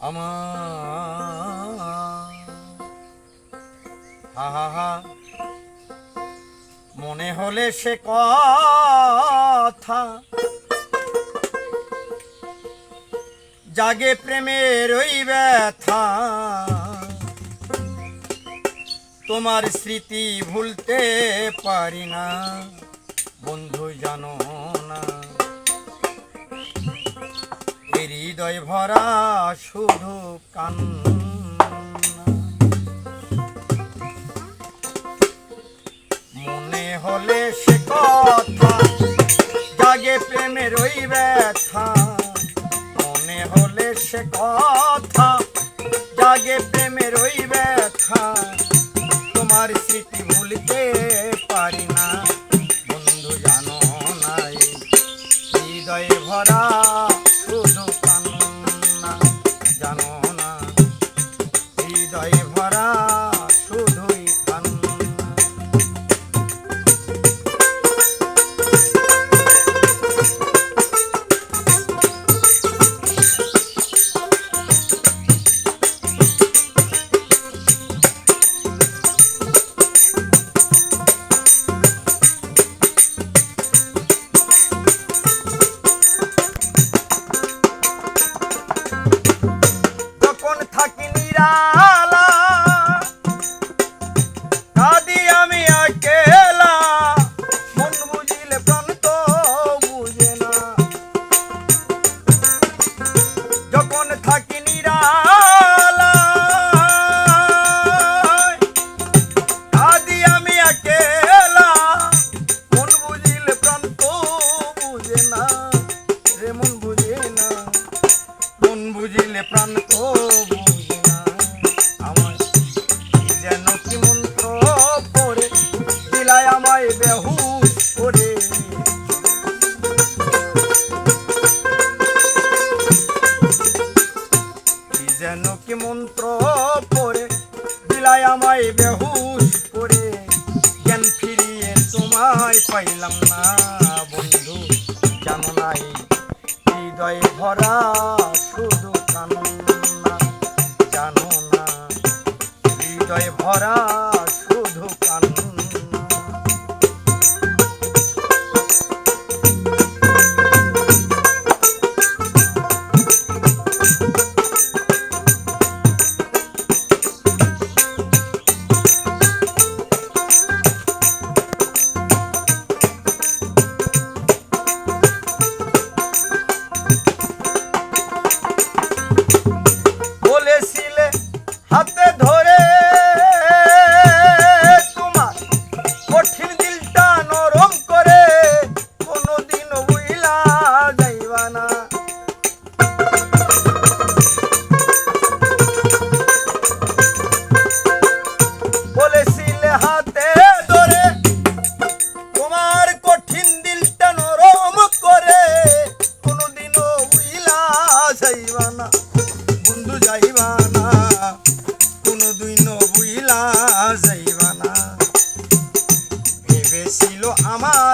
আমার হা হা মনে হলে সে কথা। জাগে প্রেমের ওই ব্যথা। তোমার স্মৃতি ভুলতে পারি না। বন্ধু জানো না। হৃদয় ভরা শুধু কান্না। মনে হলে সে কথা, জাগে প্রেমের ওই ব্যথা। মনে হলে সে কথা, জাগে প্রেমের ওই ব্যথা। তোমার স্মৃতি ভুলতে পারি না। বন্ধু জানো নাই, হৃদয়ে ভরা হৃদয়ে ভরা শুধুই কান্না থাকি নিরালা বুঝিলে প্রাণ তো কি মন্ত্র বেহুশ করে। কি মন্ত্র আমায় বেহুশ করে। জ্ঞান ফিরিয়ে তোমায় পাইলাম না বন্ধু, জানো নাই, হৃদয়ে ভরা শুধু জয় ভরা। আমার